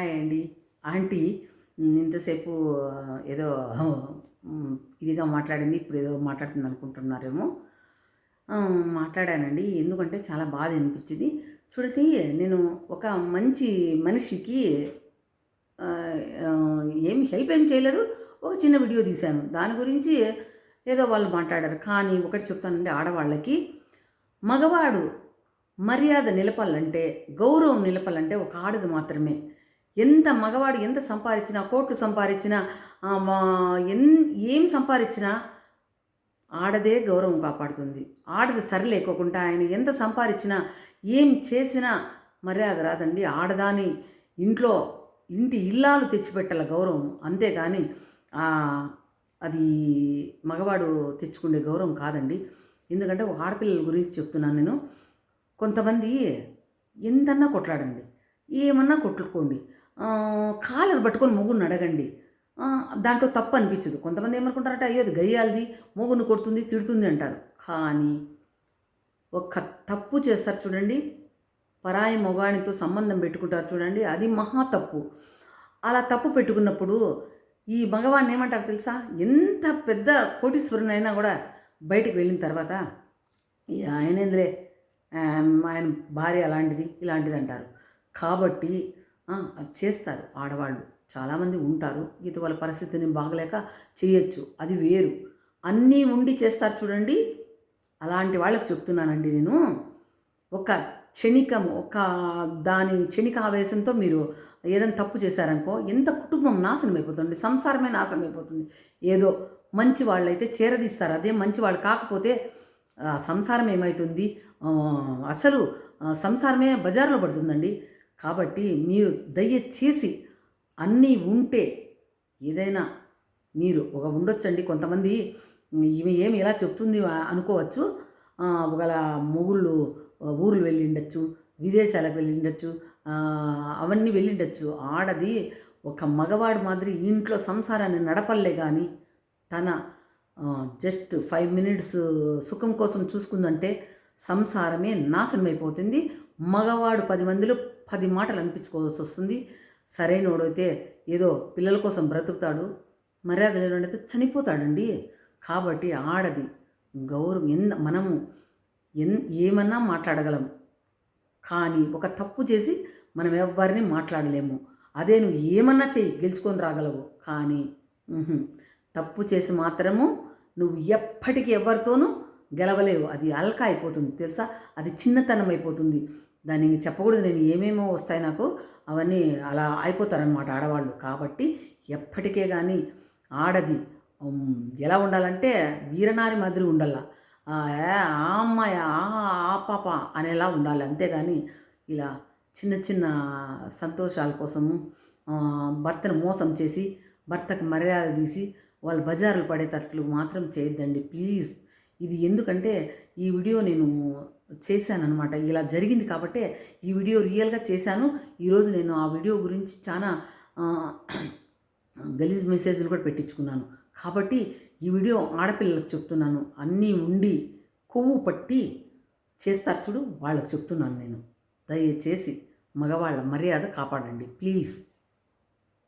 Hi అండి aunty ఇంతసేపు ఏదో ఇదిగా మాట్లాడింది ఇప్పుడు ఏదో మాట్లాడుతుంది అనుకుంటున్నారేమో. మాట్లాడానండి. ఎందుకంటే చాలా బాధ అనిపించింది. చూడండి నేను ఒక మంచి మనిషికి ఏమి హెల్ప్ ఏం చేయలేదు. ఒక చిన్న వీడియో తీశాను. దాని గురించి ఏదో వాళ్ళు మాట్లాడారు. కానీ ఒకటి చెప్తానండి ఆడవాళ్ళకి. మగవాడు మర్యాద నిలపాలంటే గౌరవం నిలపాలంటే ఒక ఆడది మాత్రమే. ఎంత మగవాడు ఎంత సంపాదించినా కోట్లు సంపాదించినా మా- ఎన్ ఏం సంపాదించినా ఆడదే గౌరవం కాపాడుతుంది. ఆడది సరిలేకోకుండా ఆయన ఎంత సంపాదించినా ఏం చేసినా మర్యాద రాదండి. ఆడదాని ఇంట్లో ఇంటి ఇల్లాలు తెచ్చిపెట్టాల గౌరవం. అంతేగాని అది మగవాడు తెచ్చుకునే గౌరవం కాదండి. ఎందుకంటే ఒక ఆడపిల్లల గురించి చెప్తున్నాను నేను. కొంతమంది ఎంతన్నా కొట్లాడండి. ఏమన్నా కొట్టుకోండి. కాలర్ పట్టుకొని మొగుడిని అడగండి. దాంట్లో తప్పు అనిపించదు. కొంతమంది ఏమనుకుంటారంటే అయ్యో అది గయ్యాలది మొగుడిని కొడుతుంది తిడుతుంది అంటారు. కానీ ఒక్క తప్పు చేస్తారు చూడండి పరాయి మొగానితో సంబంధం పెట్టుకుంటారు చూడండి అది మహా తప్పు. అలా తప్పు పెట్టుకున్నప్పుడు ఈ మగవాడిని ఏమంటారు తెలుసా? ఎంత పెద్ద కోటీశ్వరునైనా కూడా బయటికి వెళ్ళిన తర్వాత "ఈ ఆయన ఆయన భార్య అలాంటిది ఇలాంటిది అంటారు. కాబట్టి అది చేస్తారు ఆడవాళ్ళు. చాలామంది ఉంటారు. ఇది వాళ్ళ పరిస్థితిని బాగలేక చేయొచ్చు. అది వేరు. అన్నీ ఉండి చేస్తారు చూడండి. అలాంటి వాళ్ళకి చెప్తున్నానండి నేను. ఒక క్షణికం ఒక దాని క్షణిక ఆవేశంతో మీరు ఏదైనా తప్పు చేశారనుకో ఎంత కుటుంబం నాశనం అయిపోతుంది సంసారమే నాశనం అయిపోతుంది. ఏదో మంచి వాళ్ళైతే చేరదీస్తారు. అదే మంచి వాళ్ళు కాకపోతే సంసారం ఏమవుతుంది అసలు సంసారమే బజార్లో పడుతుందండి. కాబట్టి మీరు దయచేసి అన్నీ ఉంటే ఏదైనా మీరు ఒక ఉండొచ్చండి. కొంతమంది ఈమె ఏమి ఎలా చెప్తుంది అనుకోవచ్చు. ఆ, ఒకవేళ మొగుళ్ళు ఊర్లు వెళ్ళిండొచ్చు విదేశాలకు వెళ్ళిండొచ్చు అవన్నీ వెళ్ళిండొచ్చు. ఆడది ఒక మగవాడు మాదిరి ఇంట్లో సంసారాన్ని నడపలే కానీ తన జస్ట్ ఫైవ్ మినిట్స్ సుఖం కోసం చూసుకుందంటే సంసారమే నాశనమైపోతుంది. మగవాడు పది మందిలో పది మాటలు అనిపించుకోవాల్సి వస్తుంది. సరైనోడైతే ఏదో పిల్లల కోసం బ్రతుకుతాడు. మర్యాద లేనివాడైతే చనిపోతాడండి. కాబట్టి ఆడది గౌరవం ఎన్ మనము ఎన్ ఏమన్నా మాట్లాడగలం. కానీ ఒక తప్పు చేసి మనం ఎవరిని మాట్లాడలేము. అదే నువ్వు ఏమన్నా చెయ్యి గెలుచుకొని రాగలవు. కానీ తప్పు చేసి మాత్రము నువ్వు ఎప్పటికీ ఎవరితోనూ గెలవలేవు. అది అల్క అయిపోతుంది తెలుసా? అది చిన్నతనం అయిపోతుంది. దాన్ని చెప్పకూడదు. నేను ఏమేమో వస్తాయి నాకు అవన్నీ అలా అయిపోతారనమాట ఆడవాళ్ళు. కాబట్టి ఎప్పటికే కానీ ఆడది ఎలా ఉండాలంటే వీరనారి మాదిరి ఉండాల. ఆ, ఆ అమ్మాయి ఆ పాప అనేలా ఉండాలి. అంతేగాని ఇలా చిన్న చిన్న సంతోషాల కోసము భర్తను మోసం చేసి భర్తకు మర్యాద తీసి వాళ్ళు బజారులు పడేటట్లు మాత్రం చేయొద్దండి. ప్లీజ్. ఇది ఎందుకంటే ఈ వీడియో నేను చేశానన్నమాట. ఇలా జరిగింది కాబట్టే ఈ వీడియో రియల్గా చేశాను. ఈరోజు నేను ఆ వీడియో గురించి చాలా గలీజ్ మెసేజ్లు కూడా పెట్టించుకున్నాను. కాబట్టి ఈ వీడియో ఆడపిల్లలకు చెప్తున్నాను. అన్నీ ఉండి కొవ్వు పట్టి చేస్తారు చూడు వాళ్ళకి చెప్తున్నాను నేను. దయచేసి మగవాళ్ళ మర్యాద కాపాడండి. ప్లీజ్.